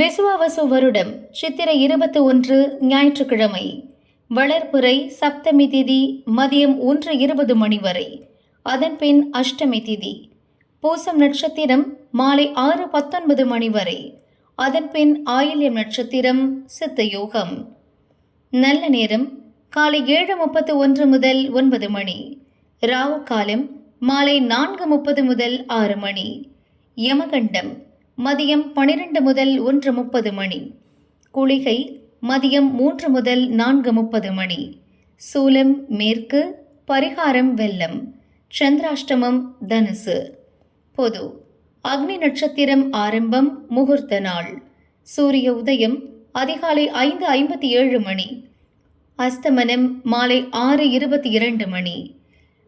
விசுவாவசு வருடம் சித்திரை இருபத்தி ஒன்று ஞாயிற்றுக்கிழமை. வளர்ப்புரை சப்தமி திதி மதியம் ஒன்று இருபது மணி வரை. அதன்பின் அஷ்டமி திதி. பூசம் நட்சத்திரம் மாலை ஆறு பத்தொன்பது மணி வரை. அதன்பின் ஆயில்யம் நட்சத்திரம் சித்த யோகம் நல்ல நேரம் காலை ஏழு முப்பத்து ஒன்று முதல் ஒன்பது மணி. ராவு காலம் மாலை நான்கு முப்பது முதல் ஆறு மணி. யமகண்டம் மதியம் பனிரெண்டு முதல் ஒன்று முப்பது மணி. குளிகை மதியம் மூன்று முதல் நான்கு முப்பது மணி. சூலம் மேற்கு பரிகாரம் வெள்ளம் சந்திராஷ்டமம் தனுசு. பொது அக்னி நட்சத்திரம் ஆரம்பம் முகூர்த்த நாள். சூரிய உதயம் அதிகாலை ஐந்து ஐம்பத்தி ஏழு மணி. அஸ்தமனம் மாலை ஆறு இருபத்தி இரண்டு மணி.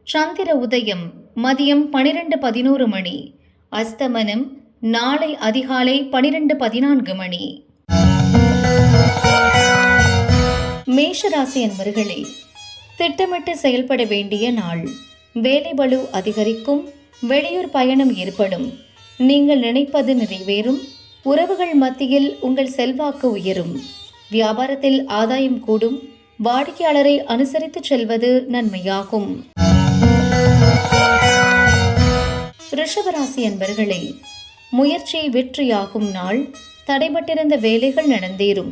சந்திர உதயம் மதியம் பனிரெண்டு பதினோரு மணி. அஸ்தமனம் நாளை அதிகாலை பனிரெண்டு பதினான்கு மணி. மேஷராசி என்பர்களே திட்டமிட்டு செயல்பட வேண்டிய நாள். வேலை பளு அதிகரிக்கும் வெளியூர் பயணம் ஏற்படும். நீங்கள் நினைப்பது நிறைவேறும் உறவுகள் மத்தியில் உங்கள் செல்வாக்கு உயரும். வியாபாரத்தில் ஆதாயம் கூடும் வாடிக்கையாளரை அனுசரித்து செல்வது நன்மையாகும். ரிஷபராசி என்பர்களே முயற்சி வெற்றியாகும் நாள். தடைபட்டிருந்த வேலைகள் நடந்தேறும்.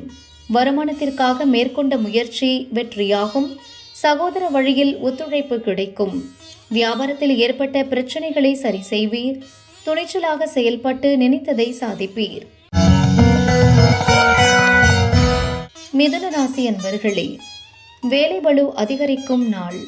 வருமானத்திற்காக மேற்கொண்ட முயற்சி வெற்றியாகும். சகோதர வழியில் ஒத்துழைப்பு கிடைக்கும். வியாபாரத்தில் ஏற்பட்ட பிரச்சனைகளை சரி செய்வீர் துணிச்சலாக செயல்பட்டு நினைத்ததை சாதிப்பீர். மிதுன ராசி அன்பர்களே வேலை வலு அதிகரிக்கும் நாள்.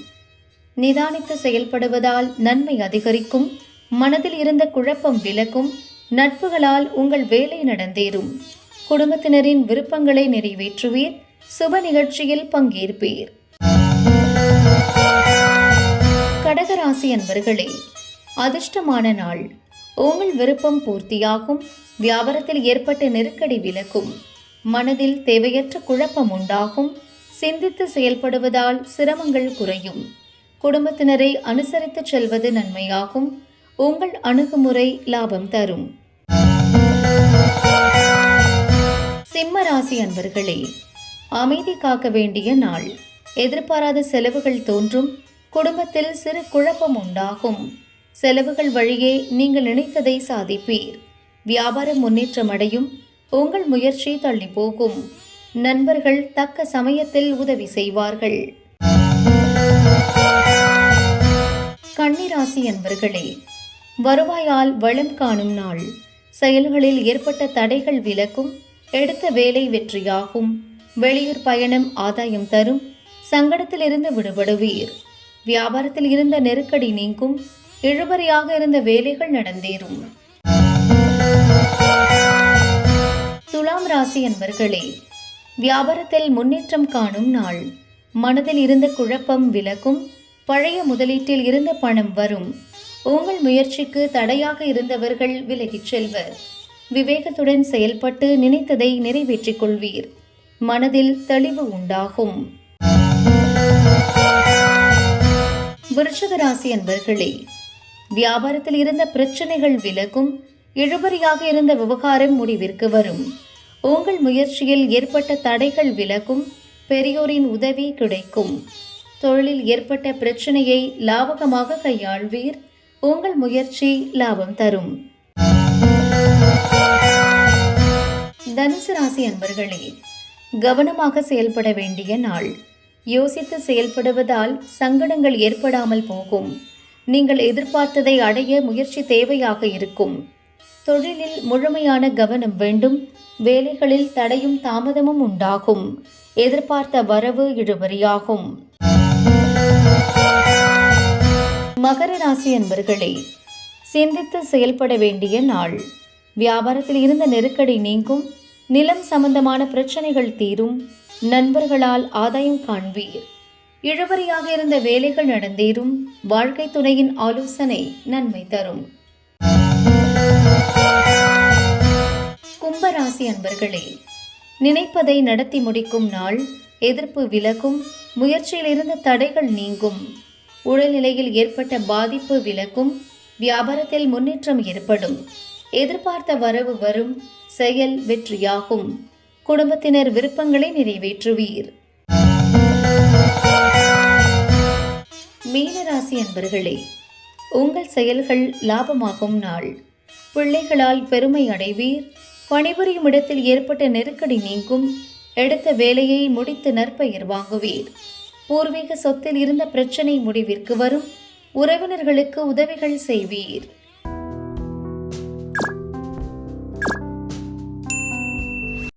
நிதானித்து செயல்படுவதால் நன்மை அதிகரிக்கும். மனதில் இருந்த குழப்பம் விலகும். நட்புகளால் உங்கள் வேலை நடந்தேறும். குடும்பத்தினரின் விருப்பங்களை நிறைவேற்றுவீர். சுப நிகழ்ச்சியில் பங்கேற்பீர். கடகராசி அன்பர்களே அதிர்ஷ்டமான நாள். உங்கள் விருப்பம் பூர்த்தியாகும். வியாபாரத்தில் ஏற்பட்ட நெருக்கடி விலக்கும் மனதில் தேவையற்ற குழப்பம் உண்டாகும். சிந்தித்து செயல்படுவதால் சிரமங்கள் குறையும். குடும்பத்தினரை அனுசரித்து செல்வது நன்மையாகும். உங்கள் அணுகுமுறை லாபம் தரும். சிம்ம ராசி அன்பர்களே அமைதி காக்க வேண்டிய நாள். எதிர்பாராத செலவுகள் தோன்றும் குடும்பத்தில் சிறு குழப்பம் உண்டாகும். செலவுகள் வழியே நீங்கள் நினைத்ததை சாதிப்பீர். வியாபார முன்னேற்றம் அடையும் உங்கள் முயற்சி தள்ளி போகும். நண்பர்கள் தக்க சமயத்தில் உதவி செய்வார்கள். கன்னிராசி அன்பர்களே வருவாயால் வளம் காணும் நாள். செயல்களில் ஏற்பட்ட தடைகள் விலக்கும் எடுத்த வேலை வெற்றியாகும். வெளியூர் பயணம் ஆதாயம் தரும். சங்கடத்திலிருந்து விடுபடுவீர். வியாபாரத்தில் இருந்த நெருக்கடி நீங்கும். இழுபறியாக இருந்த வேலைகள் நடந்தேறும். துலாம் ராசி என்பர்களே வியாபாரத்தில் முன்னேற்றம் காணும் நாள். மனதில் இருந்த குழப்பம் விலகும். பழைய முதலீட்டில் இருந்த பணம் வரும். உங்கள் முயற்சிக்கு தடையாக இருந்தவர்கள் விலகிச் செல்வர். விவேகத்துடன் செயல்பட்டு நினைத்ததை நிறைவேற்றிக் கொள்வீர். மனதில் தெளிவு உண்டாகும். விருஷகராசி அன்பர்களே வியாபாரத்தில் இருந்த பிரச்சனைகள் விலகும் இழுபறியாக இருந்த விவகாரம் முடிவிற்கு வரும். உங்கள் முயற்சியில் ஏற்பட்ட தடைகள் விலகும் பெரியோரின் உதவி கிடைக்கும். தொழிலில் ஏற்பட்ட பிரச்சனையை லாபகமாக கையாள்வீர். உங்கள் முயற்சி லாபம் தரும். தனுசு ராசி அன்பர்களே கவனமாக செயல்பட வேண்டிய நாள். யோசித்து செயல்படுவதால் சங்கடங்கள் ஏற்படாமல் போகும். நீங்கள் எதிர்பார்த்ததை அடைய முயற்சி தேவையாக இருக்கும். தொழிலில் முழுமையான கவனம் வேண்டும். வேலைகளில் தடையும் தாமதமும் உண்டாகும். எதிர்பார்த்த வரவு இழுபறியாகும். மகர ராசி அன்பர்களே சிந்தித்து செயல்பட வேண்டிய நாள். வியாபாரத்தில் இருந்த நெருக்கடி நீங்கும். நிலம் சம்பந்தமான பிரச்சனைகள் தீரும் நண்பர்களால் ஆதாயம் காண்பீர். இழுபறியாக இருந்த வேலைகள் நடந்தேறும் வாழ்க்கை துணையின் ஆலோசனை நன்மை தரும். கும்பராசி அன்பர்களே நினைப்பதை நடத்தி முடிக்கும் நாள் எதிர்ப்பு விலகும் முயற்சியிலிருந்து தடைகள் நீங்கும். உடல்நிலையில் ஏற்பட்ட பாதிப்பு விலகும் வியாபாரத்தில் முன்னேற்றம் ஏற்படும். எதிர்பார்த்த வரவு வரும். செயல் வெற்றியாகும். குடும்பத்தினர் விருப்பங்களை நிறைவேற்றுவீர். மீனராசி அன்பர்களே உங்கள் செயல்கள் லாபமாகும் நாள். பிள்ளைகளால் பெருமை அடைவீர். பணிபுரியும் இடத்தில் ஏற்பட்ட நெருக்கடி நீங்கும். எடுத்த வேலையை முடித்து நற்பெயர் வாங்குவீர். பூர்வீக சொத்தில் இருந்த பிரச்சனை முடிவிற்கு வரும். உறவினர்களுக்கு உதவிகள் செய்வீர்.